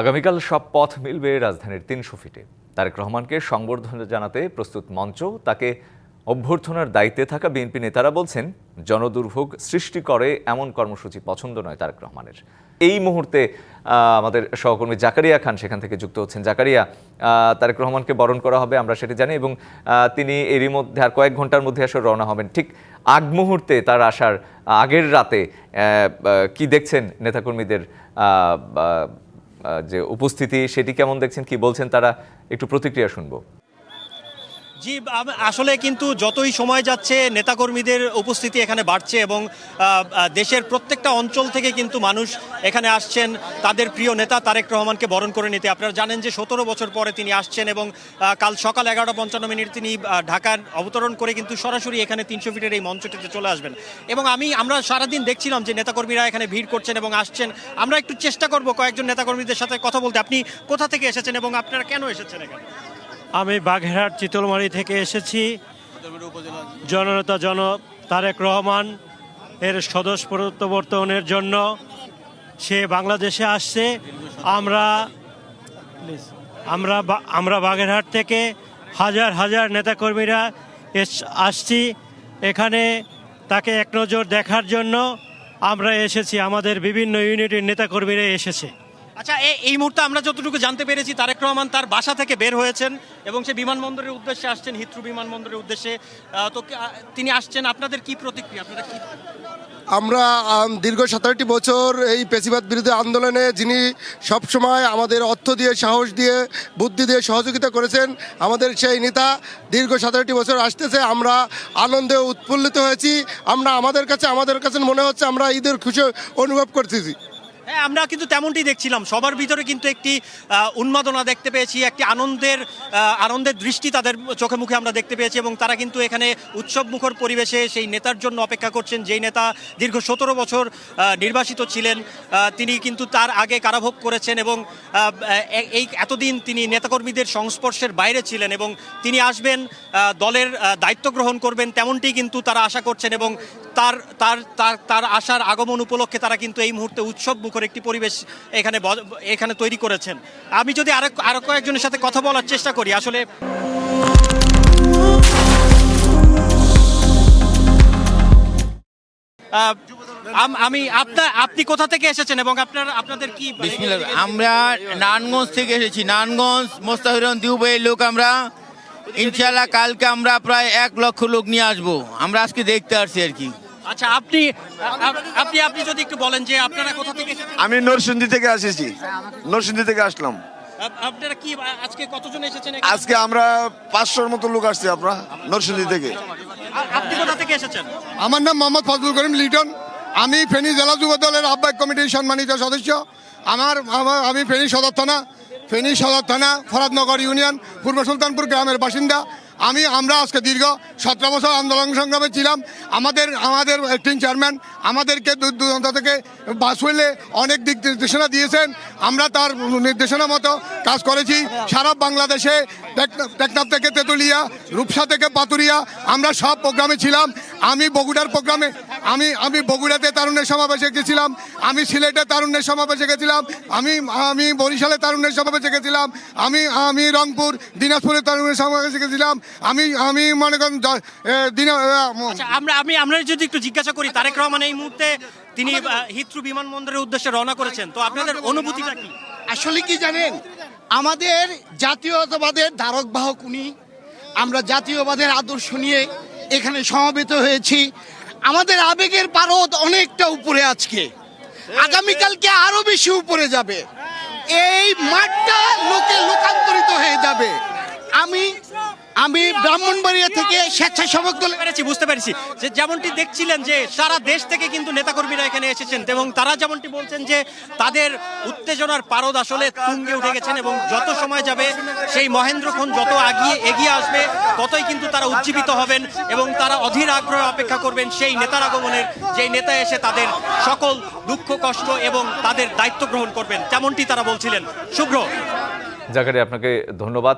আগামীকাল সব পথ মিলবে রাজধানীর তিনশো ফিটে। তারেক রহমানকে সংবর্ধনা জানাতে প্রস্তুত মঞ্চ, তাকে অভ্যর্থনার দায়িত্বে থাকা বিএনপি নেতারা বলছেন, জনদুর্ভোগ সৃষ্টি করে এমন কর্মসূচি পছন্দ নয় তারেক রহমানের। এই মুহূর্তে আমাদের সহকর্মী জাকারিয়া খান সেখান থেকে যুক্ত হচ্ছেন। জাকারিয়া তারেক রহমানকে বরণ করা হবে, আমরা সেটি জানি এবং তিনি এরই মধ্যে আর কয়েক ঘণ্টার মধ্যে আসলে রওনা হবেন। ঠিক আগ মুহূর্তে তার আসার আগের রাতে কি দেখছেন নেতাকর্মীদের যে উপস্থিতি সেটি কেমন দেখছেন কি বলছেন তারা একটু প্রতিক্রিয়া শুনব। জি আসলে কিন্তু যতই সময় যাচ্ছে, নেতাকর্মীদের উপস্থিতি এখানে বাড়ছে এবং দেশের প্রত্যেকটা অঞ্চল থেকে কিন্তু মানুষ এখানে আসছেন। তাদের প্রিয় নেতা তারেক রহমানকে বরণ করে নিতে। আপনারা জানেন যে সতেরো বছর পরে তিনি আসছেন এবং কাল সকাল এগারোটা পঞ্চান্ন মিনিট তিনি ঢাকার অবতরণ করে কিন্তু সরাসরি এখানে তিনশো ফিটের এই মঞ্চটিতে চলে আসবেন। এবং আমি, আমরা সারাদিন দেখছিলাম যে নেতাকর্মীরা এখানে ভিড় করছেন এবং আসছেন। আমরা একটু চেষ্টা করব কয়েকজন নেতাকর্মীদের সাথে কথা বলতে। আপনি কোথা থেকে এসেছেন এবং আপনারা কেন এসেছেন এখানে? আমি বাঘেরহাট চিতলমারি থেকে এসেছি। জননেতা জন তারেক রহমান এর সদস্য প্রত্যাবর্তনের জন্য। সে বাংলাদেশে আসছে। আমরা আমরা আমরা বাগেরহাট থেকে হাজার হাজার নেতাকর্মীরা আসছি। এখানে তাকে এক নজর দেখার জন্য আমরা এসেছি। আমাদের বিভিন্ন ইউনিটের নেতাকর্মীরা এসেছে। আচ্ছা এই মুহূর্তে আমরা যতটুকু জানতে পেরেছি, তারেক রহমান তার বাসা থেকে বের হয়েছেন এবং সে বিমানবন্দরের উদ্দেশ্যে আসছেন হিত্রু বিমানবন্দরের উদ্দেশ্যে। তো তিনি আসছেন, আপনাদের কি প্রতিক্রিয়া? আপনারা কি আমরা দীর্ঘ সতেরোটি বছর এই পেশিবাদ বিরোধী আন্দোলনে যিনি সবসময় আমাদের অর্থ দিয়ে, সাহস দিয়ে, বুদ্ধি দিয়ে সহযোগিতা করেছেন, আমাদের সেই নেতা দীর্ঘ সতেরোটি বছর আসতেছে, আমরা আনন্দে উৎফুল্লিত হয়েছি, আমরা আমাদের কাছে আমাদের কাছে মনে হচ্ছে আমরা ঈদের খুশি অনুভব করতেছি। হ্যাঁ আমরা কিন্তু তেমনটি দেখছিলাম। সবার ভিতরে কিন্তু একটি উন্মাদনা দেখতে পেয়েছি, একটি আনন্দের আনন্দের দৃষ্টি তাদের চোখে মুখে আমরা দেখতে পেয়েছি এবং তারা কিন্তু এখানে উৎসব মুখর পরিবেশে সেই নেতার জন্য অপেক্ষা করছেন। যেই নেতা দীর্ঘ সতেরো বছর নির্বাসিত ছিলেন তিনি কিন্তু তার আগে কারাভোগ করেছেন এবং এই এতদিন তিনি নেতাকর্মীদের সংস্পর্শের বাইরে ছিলেন এবং তিনি আসবেন দলের দায়িত্ব গ্রহণ করবেন তেমনটি কিন্তু তারা আশা করছেন এবং তার তার তার আসার আগমন উপলক্ষে তারা কিন্তু এই মুহূর্তে উৎসব মুখর একটি পরিবেশ এখানে এখানে তৈরি করেছেন। আমি যদি আরও আরও কয়েকজনের সাথে কথা বলার চেষ্টা করি আসলে আমি আপনার আপনি কোথা থেকে এসেছেন এবং আপনার আপনাদের কি বিসমিল্লাহ আমরা নানগঞ্জ থেকে এসেছি। নানগঞ্জ মোস্তাফিরন দিউবাইয়ের লোক আমরা। ইনশাল্লাহ কালকে আমরা প্রায় এক লক্ষ লোক নিয়ে আসব। আমরা আজকে দেখতে আসছি আর কি। আচ্ছা আপনি আপনি আপনি যদি একটু বলেন যে আপনারা কোথা থেকে আমি নরসিংদী থেকে আসেছি। নরসিংদী থেকে আসলাম। আপনারা কি আজকে কতজন এসেছেন আজকে আমরা পাঁচশোর মতো লোক আসছি আমরা নরসিংদী থেকে। আপনি কোথা থেকে এসেছেন? আমার নাম মোহাম্মদ ফজলুল করিম লিটন। আমি ফেনী জেলা যুব দলের আহ্বায়ক কমিটির সম্মানিত সদস্য। আমার আমার- আমি ফেনী সদর থানা ফেনী সদর থানা ফরাদনগর ইউনিয়ন পূর্ব সুলতানপুর গ্রামের বাসিন্দা। আমি, আমরা আজকে দীর্ঘ সতেরো বছর আন্দোলন সংগ্রামে ছিলাম। আমাদের আমাদের অ্যাক্টিং চেয়ারম্যান আমাদেরকে দূর দূরান্ত থেকে বাস হইলে অনেক দিক নির্দেশনা দিয়েছেন। আমরা তার নির্দেশনা মতো কাজ করেছি। সারা বাংলাদেশে টেকনা- টেকনাফ থেকে তেঁতুলিয়া, রূপসা থেকে পাতুরিয়া আমরা সব প্রোগ্রামে ছিলাম। আমি বগুড়ার প্রোগ্রামে আমি আমি বগুড়াতে তারুণ্যের সমাবেশে গেছিলাম আমি সিলেটে তারুণ্যের সমাবেশে গেছিলাম আমি আমি বরিশালে তারুণ্যের সমাবেশে গেছিলাম আমি আমি রংপুর দিনাজপুরে তারুণ্যের সমাবেশে গেছিলাম আমি আমি মনে করেন আচ্ছা আমরা আমি আমরা যদি একটু জিজ্ঞাসা করি তারেক রহমান এই মুহূর্তে তিনি হিথ্রু বিমানবন্দরের উদ্দেশ্যে রওনা করেছেন তো আপনাদের অনুভূতিটা কি? আসলে কি জানেন আমাদের জাতীয়তাবাদের ধারক বাহক উনি আমরা জাতীয়বাদের আদর্শ নিয়ে এখানে সমবেত হয়েছি আমাদের আবেগের পারদ অনেকটা উপরে আজকে। আগামীকালকে আরও বেশি উপরে যাবে। এই মাঠটা লোকে লোকান্তরিত হয়ে যাবে। আমি আমি ব্রাহ্মণবাড়িয়া থেকে স্বেচ্ছাসেবক দলের পেরেছি বুঝতে পেরেছি। যে যেমনটি দেখছিলেন যে সারা দেশ থেকে কিন্তু নেতাকর্মীরা এখানে এসেছেন এবং তারা যেমনটি বলছেন যে তাদের উত্তেজনার পারদ আসলে তুঙ্গে উঠে গেছেন এবং যত সময় যাবে সেই মহেন্দ্রক্ষণ যত আগিয়ে এগিয়ে আসবে ততই কিন্তু তারা উজ্জীবিত হবেন এবং তারা অধীর আগ্রহে অপেক্ষা করবেন সেই নেতার আগমনের যেই নেতা এসে তাদের সকল দুঃখ কষ্ট এবং তাদের দায়িত্ব গ্রহণ করবেন। তেমনটি তারা বলছিলেন। শুভ্র। জাকারিয়া আপনাকে ধন্যবাদ।